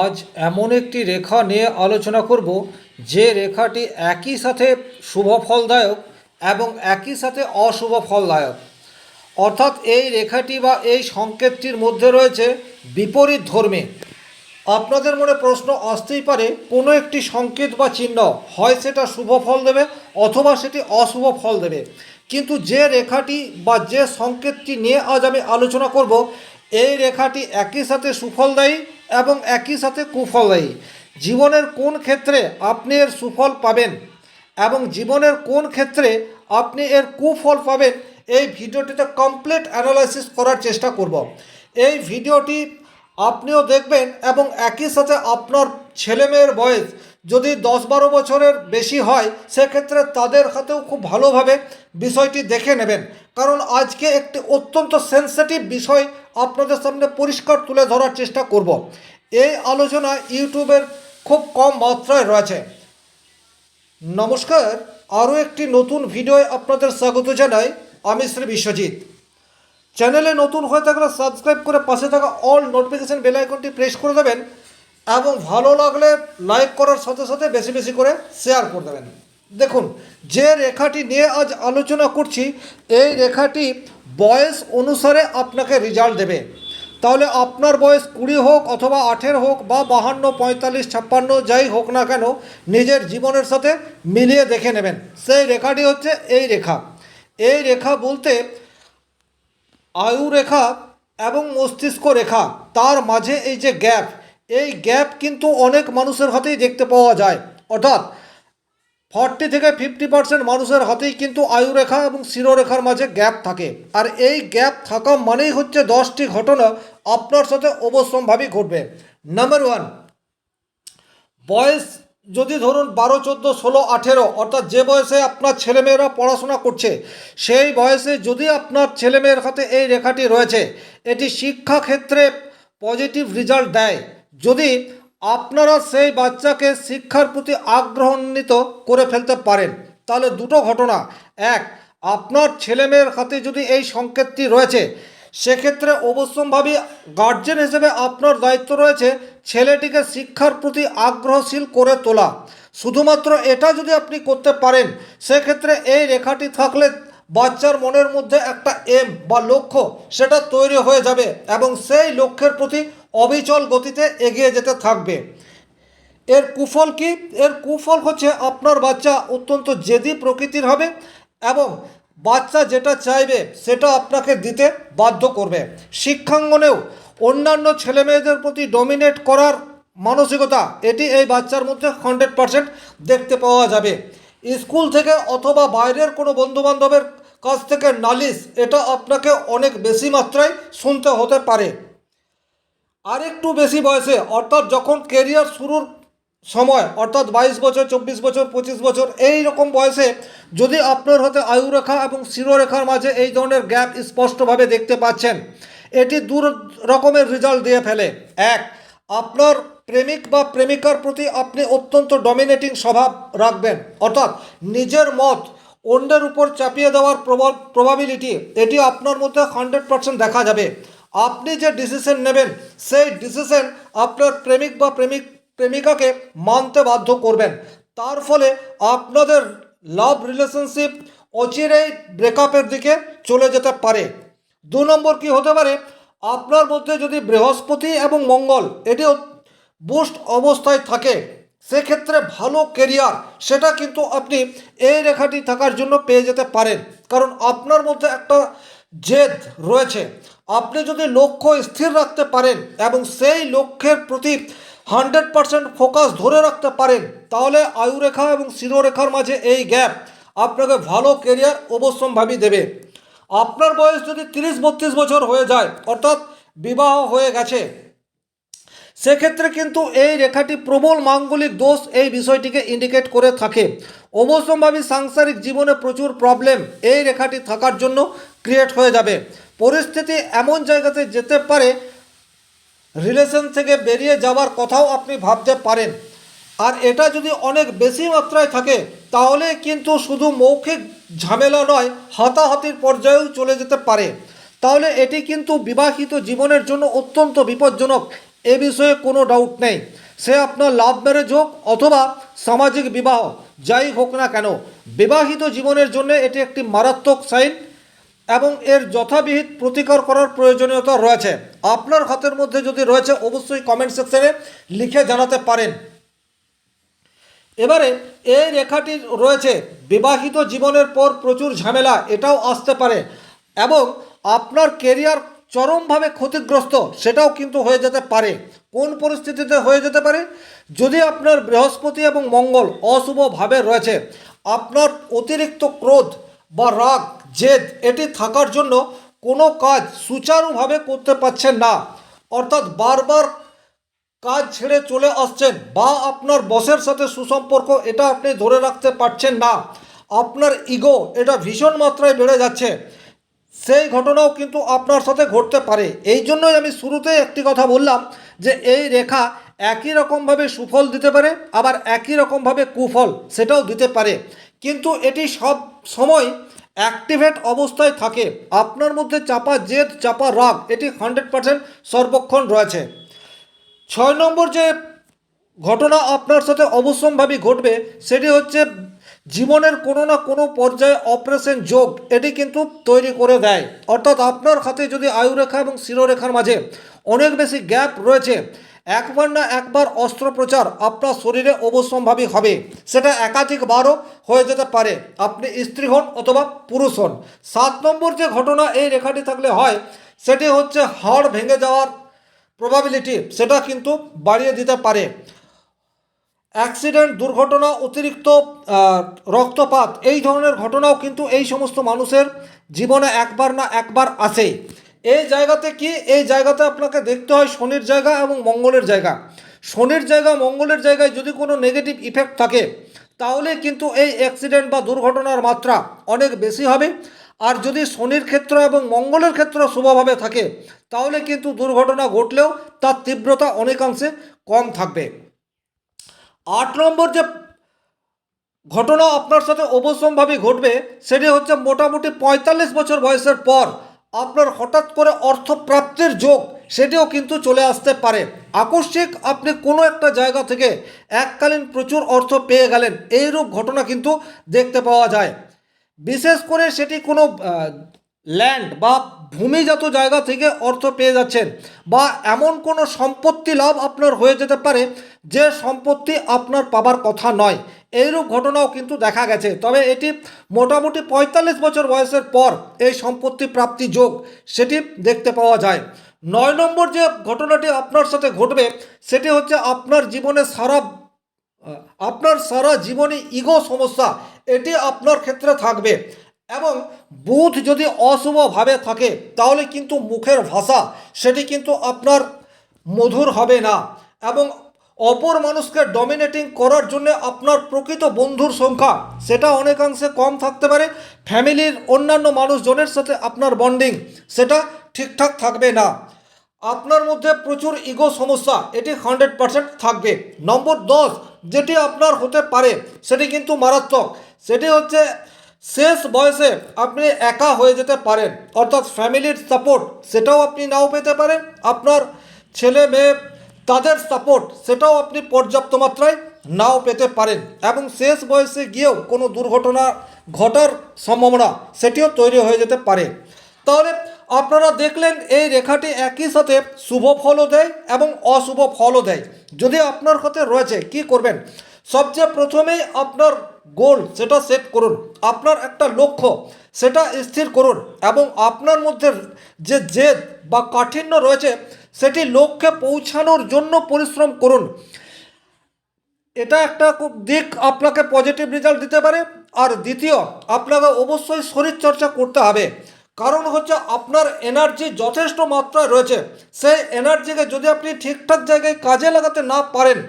আজ এমন একটি রেখা নিয়ে আলোচনা করব, যে রেখাটি একই সাথে শুভ ফলদায়ক এবং একই সাথে অশুভ ফলদায়ক অর্থাৎ এই রেখাটি বা এই সংকেতটির মধ্যে রয়েছে বিপরীত ধর্মে। আপনাদের মনে প্রশ্ন আসতেই পারে, কোনো একটি সংকেত বা চিহ্ন হয় সেটা শুভ ফল দেবে অথবা সেটি অশুভ ফল দেবে। কিন্তু যে রেখাটি বা যে সংকেতটি নিয়ে আজ আমি আলোচনা করব, এই রেখাটি একই সাথে সুফলদায়ী এবং একই সাথে কুফলদায়ী জীবনের কোন ক্ষেত্রে আপনি এর সুফল পাবেন এবং জীবনের কোন ক্ষেত্রে আপনি এর কুফল পাবেন, এই ভিডিওটিতে কমপ্লিট অ্যানালাইসিস করার চেষ্টা করব। এই ভিডিওটি আপনিও দেখবেন এবং একই সাথে আপনার ছেলেমেয়ের বয়স যদি দশ বারো বছরের বেশি হয়, সেক্ষেত্রে তাদের হাতেও খুব ভালোভাবে বিষয়টি দেখে নেবেন। কারণ আজকে একটি অত্যন্ত সেন্সিটিভ বিষয় আপনাদের সামনে পরিষ্কার তুলে ধরার চেষ্টা করব। এই আলোচনা ইউটিউবের খুব কম মাত্রায় রয়েছে। নমস্কার, আরও একটি নতুন ভিডিওয় আপনাদের স্বাগত জানাই আমি শ্রী বিশ্বজিৎ। চ্যানেলে নতুন হয়ে থাকলে সাবস্ক্রাইব করে পাশে থাকা অল নোটিফিকেশান বেল আইকনটি প্রেস করে দেবেন। এবং ভালো লাগলে লাইক করার সাথে সাথে বেশি বেশি করে শেয়ার করে দেবেন। দেখুন, যে রেখাটি নিয়ে আজ আলোচনা করছি, এই রেখাটি বয়স অনুসারে আপনাকে রেজাল্ট দেবে। তাহলে আপনার বয়স কুড়ি হোক অথবা আঠেরো হোক বা বাহান্ন, পঁয়তাল্লিশ, ছাপ্পান্ন, যাই হোক না কেন, নিজের জীবনের সাথে মিলিয়ে দেখে নেবেন। সেই রেখাটি হচ্ছে এই রেখা। এই রেখা বলতে আয়ু রেখা এবং মস্তিষ্ক রেখা। তার মাঝে এই যে গ্যাপ এই গ্যাপ কিন্তু অনেক মানুষের হাতেই দেখতে পাওয়া যায়। অর্থাৎ ফর্টি থেকে ফিফটি পার্সেন্ট মানুষের হাতেই কিন্তু আয়ুরেখা এবং শিরোরেখার মাঝে গ্যাপ থাকে। আর এই গ্যাপ থাকা মানেই হচ্ছে দশটি ঘটনা আপনার সাথে অবশ্যম্ভাবী ঘটবে। নাম্বার ওয়ান বয়স যদি ধরুন বারো, চোদ্দ, ষোলো, আঠেরো, অর্থাৎ যে বয়সে আপনার ছেলেমেয়েরা পড়াশোনা করছে, সেই বয়সে যদি আপনার ছেলেমেয়ের হাতে এই রেখাটি রয়েছে, এটি শিক্ষাক্ষেত্রে পজিটিভ রেজাল্ট দেয়। যদি আপনারা সেই বাচ্চাকে শিক্ষার প্রতি আগ্রহান্বিত করে ফেলতে পারেন, তাহলে দুটো ঘটনা। এক, আপনার ছেলেমেয়ের হাতে যদি এই সংকেতটি রয়েছে, সেক্ষেত্রে অবশ্যম্ভাবী গার্জেন হিসেবে আপনার দায়িত্ব রয়েছে ছেলেটিকে শিক্ষার প্রতি আগ্রহশীল করে তোলা। শুধুমাত্র এটা যদি আপনি করতে পারেন, সেক্ষেত্রে এই রেখাটি থাকলে বাচ্চার মনের মধ্যে একটা এম বা লক্ষ্য সেটা তৈরি হয়ে যাবে এবং সেই লক্ষ্যের প্রতি অবিচল গতিতে এগিয়ে যেতে থাকবে। এর কুফল কি? এর কুফল হচ্ছে আপনার বাচ্চা অত্যন্ত জেদি প্রকৃতির হবে এবং বাচ্চা যেটা চাইবে সেটা আপনাকে দিতে বাধ্য করবে। শিক্ষাঙ্গনেও অন্যান্য ছেলেমেয়েদের প্রতি ডমিনেট করার মানসিকতা, এটি এই বাচ্চার মধ্যে হান্ড্রেড পারসেন্ট দেখতে পাওয়া যাবে। স্কুল থেকে অথবা বাইরের কোনো বন্ধুবান্ধবের কাছ থেকে নালিশ, এটা আপনাকে অনেক বেশি মাত্রায় শুনতে হতে পারে। আরেকটু বেশি বয়সে, অর্থাৎ যখন কেরিয়ার শুরুর সময়, অর্থাৎ বাইশ বছর, চব্বিশ বছর, পঁচিশ বছর, এই রকম বয়সে যদি আপনার হাতে আয়ুরেখা এবং শিরোরেখার মাঝে এই ধরনের গ্যাপ স্পষ্টভাবে দেখতে পাচ্ছেন, এটি দু রকমের রেজাল্ট দিয়ে ফেলে। এক, আপনার প্রেমিক বা প্রেমিকার প্রতি আপনি অত্যন্ত ডমিনেটিং স্বভাব রাখবেন, অর্থাৎ নিজের মত অন্যের উপর চাপিয়ে দেওয়ার প্রবল প্রবাবিলিটি এটি আপনার মধ্যে হান্ড্রেড পার্সেন্ট দেখা যাবে। আপনি যে ডিসিশন নেবেন, সেই ডিসিশন আপনার প্রেমিক বা প্রেমিক, প্রেমিকাকে মানতে বাধ্য করবেন। তার ফলে আপনাদের লাভ রিলেশনশিপ অচিরেই ব্রেকআপের দিকে চলে যেতে পারে। দু নম্বর কি হতে পারে? আপনার মধ্যে যদি বৃহস্পতি এবং মঙ্গল, এটি বুস্ট অবস্থায় থাকে। সেক্ষেত্রে ভালো কেরিয়ার সেটা কিন্তু আপনি এই রেখাটি থাকার জন্য পেয়ে যেতে পারেন। কারণ আপনার মধ্যে একটা জেদ রয়েছে। আপনি যদি লক্ষ্য স্থির রাখতে পারেন এবং সেই লক্ষ্যের প্রতি হান্ড্রেড পারসেন্ট ফোকাস ধরে রাখতে পারেন, তাহলে আয়ুরেখা এবং শিরোরেখার মাঝে এই গ্যাপ আপনাকে ভালো কেরিয়ার অবশ্যম্ভাবী দেবে। আপনার বয়স যদি তিরিশ বত্রিশ বছর হয়ে যায়, অর্থাৎ বিবাহ হয়ে গেছে সেক্ষেত্রে কিন্তু এই রেখাটি প্রবল মাঙ্গলিক দোষ এই বিষয়টিকে ইন্ডিকেট করে থাকে। অবশ্যম্ভাবী সাংসারিক জীবনে প্রচুর প্রবলেম এই রেখাটি থাকার জন্য ক্রিয়েট হয়ে যাবে। পরিস্থিতি এমন জায়গাতে যেতে পারে রিলেশন থেকে বেরিয়ে যাওয়ার কথাও আপনি ভাবতে পারেন। আর এটা যদি অনেক বেশি মাত্রায় থাকে, তাহলে কিন্তু শুধু মৌখিক ঝামেলা নয়, হাতাহাতির পর্যায়েও চলে যেতে পারে। তাহলে এটি কিন্তু বিবাহিত জীবনের জন্য অত্যন্ত বিপজ্জনক। এ বিষয়ে কোনো ডাউট নেই। সে আপনার লাভ ম্যারেজ হোক অথবা সামাজিক বিবাহ, যাই হোক না কেন, বিবাহিত জীবনের জন্য এটি একটি মারাত্মক সাইন এবং এর যথাবিহিত প্রতিকার করার প্রয়োজনীয়তা রয়েছে। আপনার হাতের মধ্যে যদি রয়েছে, অবশ্যই কমেন্ট সেকশনে লিখে জানাতে পারেন। এবারে এই রেখাটি রয়েছে, বিবাহিত জীবনের পর প্রচুর ঝামেলা, এটাও আসতে পারে এবং আপনার কেরিয়ার চরমভাবে ক্ষতিগ্রস্ত, সেটাও কিন্তু হয়ে যেতে পারে। কোন পরিস্থিতিতে হয়ে যেতে পারে? যদি আপনার বৃহস্পতি এবং মঙ্গল অশুভভাবে রয়েছে, আপনার অতিরিক্ত ক্রোধ বা রাগ, জেদ, এটি থাকার জন্য কোনো কাজ সুচারুভাবে করতে পারছেন না। অর্থাৎ বারবার কাজ ছেড়ে চলে আসছেন বা আপনার বসের সাথে সুসম্পর্ক, এটা আপনি ধরে রাখতে পারছেন না। আপনার ইগো, এটা ভীষণ মাত্রায় বেড়ে যাচ্ছে। সেই ঘটনাও কিন্তু আপনার সাথে ঘটতে পারে। এই জন্যই আমি শুরুতেই একটি কথা বললাম যে এই রেখা একই রকমভাবে সুফল দিতে পারে, আবার একই রকমভাবে কুফল সেটাও দিতে পারে। কিন্তু এটি সব সময় অ্যাক্টিভেট অবস্থায় থাকে। আপনার মধ্যে চাপা জেদ, চাপা রাগ, এটি হান্ড্রেড পার্সেন্ট সর্বক্ষণ রয়েছে। ছয় নম্বর যে ঘটনা আপনার সাথে অবশ্যম্ভাবী ঘটবে, সেটি হচ্ছে জীবনের কোনো না কোনো পর্যায়ে অপারেশন যোগ, এটি কিন্তু তৈরি করে দেয়। অর্থাৎ আপনার হাতে যদি আয়ুরেখা এবং শিরোরেখার মাঝে অনেক বেশি গ্যাপ রয়েছে, একবার না একবার অস্ত্রোপচার আপনার শরীরে অবশ্যম্ভাবী হবে। সেটা একাধিকবারও হয়ে যেতে পারে। আপনি স্ত্রী হন অথবা পুরুষ হন। সাত নম্বর যে ঘটনা এই রেখাটি থাকলে হয়, সেটি হচ্ছে হাড় ভেঙে যাওয়ার প্রবাবিলিটি সেটা কিন্তু বাড়িয়ে দিতে পারে। অ্যাক্সিডেন্ট, দুর্ঘটনা, অতিরিক্ত রক্তপাত, এই ধরনের ঘটনাও কিন্তু এই সমস্ত মানুষের জীবনে একবার না একবার আসে। এই জায়গাতে কি? এই জায়গাতে আপনাকে দেখতে হয় শনির জায়গা এবং মঙ্গলের জায়গা। শনির জায়গা, মঙ্গলের জায়গায় যদি কোনো নেগেটিভ ইফেক্ট থাকে, তাহলে কিন্তু এই অ্যাক্সিডেন্ট বা দুর্ঘটনার মাত্রা অনেক বেশি হবে। আর যদি শনির ক্ষেত্র এবং মঙ্গলের ক্ষেত্র শুভভাবে থাকে, তাহলে কিন্তু দুর্ঘটনা ঘটলেও তার তীব্রতা অনেকাংশে কম থাকবে। আট নম্বর যে ঘটনা আপনার সাথে অবশ্যম্ভাবী ঘটবে, সেটি হচ্ছে মোটামুটি পঁয়তাল্লিশ বছর বয়সের পর আপনার হঠাৎ করে অর্থপ্রাপ্তির যোগ, সেটিও কিন্তু চলে আসতে পারে। আকস্মিক আপনি কোনো একটা জায়গা থেকে এককালীন প্রচুর অর্থ পেয়ে গেলেন, এইরূপ ঘটনা কিন্তু দেখতে পাওয়া যায়। বিশেষ করে সেটি কোনো ল্যান্ড বা ভূমিজাত জায়গা থেকে অর্থ পেয়ে যাচ্ছেন বা এমন কোনো সম্পত্তি লাভ আপনার হয়ে যেতে পারে যে সম্পত্তি আপনার পাবার কথা নয়। এইরূপ ঘটনাও কিন্তু দেখা গেছে। তবে এটি মোটামুটি পঁয়তাল্লিশ বছর বয়সের পর এই সম্পত্তি প্রাপ্তি যোগ সেটি দেখতে পাওয়া যায়। নয় নম্বর যে ঘটনাটি আপনার সাথে ঘটবে সেটি হচ্ছে আপনার জীবনে সারা আপনার সারা জীবনে ইগো সমস্যা, এটি আপনার ক্ষেত্রে থাকবে। এবং বুধ যদি অশুভভাবে থাকে, তাহলে কিন্তু মুখের ভাষা সেটি কিন্তু আপনার মধুর হবে না। এবং অপর মানুষকে ডমিনেটিং করার জন্য আপনার প্রকৃত বন্ধুর সংখ্যা সেটা অনেকাংশে কম থাকতে পারে। ফ্যামিলির অন্যান্য মানুষজনের সাথে আপনার বন্ডিং সেটা ঠিকঠাক থাকবে না। আপনার মধ্যে প্রচুর ইগো সমস্যা, এটি হান্ড্রেড পার্সেন্ট থাকবে। নম্বর দশ, যেটি আপনার হতে পারে, সেটি কিন্তু মারাত্মক। সেটি হচ্ছে শেষ বয়সে আপনি একা হয়ে যেতে পারেন। অর্থাৎ ফ্যামিলির সাপোর্ট, সেটাও আপনি নাও পেতে পারেন। আপনার ছেলে মেয়ে, তাদের সাপোর্ট, সেটাও আপনি পর্যাপ্ত মাত্রায় নাও পেতে পারেন। এবং শেষ বয়সে গিয়েও কোনো দুর্ঘটনা ঘটার সম্ভাবনা, সেটিও তৈরি হয়ে যেতে পারে। তাহলে আপনারা দেখলেন এই রেখাটি একই সাথে শুভ ফলও দেয় এবং অশুভ ফলও দেয়। যদি আপনার হাতে রয়েছে, কি করবেন? সবচেয়ে প্রথমেই আপনার গোল সেটা সেট করুন। আপনার একটা লক্ষ্য, সেটা স্থির করুন এবং আপনার মধ্যে যে জেদ বা কাঠিন্য রয়েছে, সেটি লক্ষ্যে পৌঁছানোর জন্য পরিশ্রম করুন। এটা একটা খুব দিক, আপনাকে পজিটিভ রেজাল্ট দিতে পারে। আর দ্বিতীয়, আপনাকে অবশ্যই শরীরচর্চা করতে হবে। কারণ হচ্ছে আপনার এনার্জি যথেষ্ট মাত্রায় রয়েছে। সেই এনার্জিকে যদি আপনি ঠিকঠাক জায়গায় কাজে লাগাতে না পারেন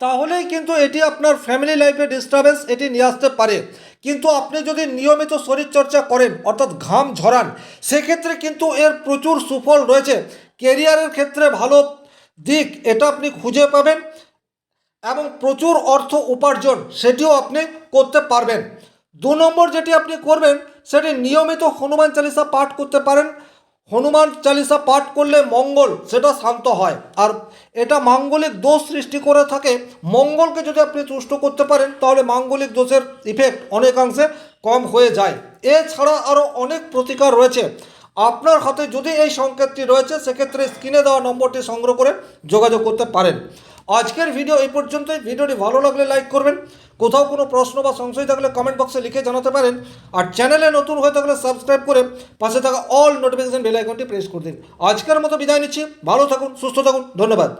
তাহলেই কিন্তু এটি আপনার ফ্যামিলি লাইফে ডিস্টারবেন্স এটি নিয়ে আসতে পারে। কিন্তু আপনি যদি নিয়মিত শরীরচর্চা করেন, অর্থাৎ ঘাম ঝরান, সেক্ষেত্রে কিন্তু এর প্রচুর সুফল রয়েছে। কেরিয়ারের ক্ষেত্রে ভালো দিক এটা আপনি খুঁজে পাবেন এবং প্রচুর অর্থ উপার্জন সেটিও আপনি করতে পারবেন। দু নম্বর যেটি আপনি করবেন, সেটি নিয়মিত হনুমান চালিসা পাঠ করতে পারেন। হনুমান চালিসা পাঠ করলে মঙ্গল, সেটা শান্ত হয়। আর এটা মাঙ্গলিক দোষ সৃষ্টি করে থাকে। মঙ্গলকে যদি আপনি তুষ্ট করতে পারেন, তাহলে মাঙ্গলিক দোষের ইফেক্ট অনেকাংশে কম হয়ে যায়। এছাড়া আরও অনেক প্রতিকার রয়েছে। আপনার হাতে যদি এই সংকেতটি রয়েছে, সেক্ষেত্রে স্ক্রিনে দেওয়া নম্বরটি সংগ্রহ করে যোগাযোগ করতে পারেন। আজকের ভিডিও এই পর্যন্তই। ভিডিওটি ভালো লাগলে লাইক করবেন। কোথাও কোনো প্রশ্ন বা সংশয় থাকলে কমেন্ট বক্সে লিখে জানাতে পারেন। আর চ্যানেলে নতুন হয়ে থাকলে সাবস্ক্রাইব করে পাশে থাকা অল নোটিফিকেশন বেল আইকনটি প্রেস করে দিন। আজকের মতো বিদায় নিচ্ছি। ভালো থাকুন, সুস্থ থাকুন, ধন্যবাদ।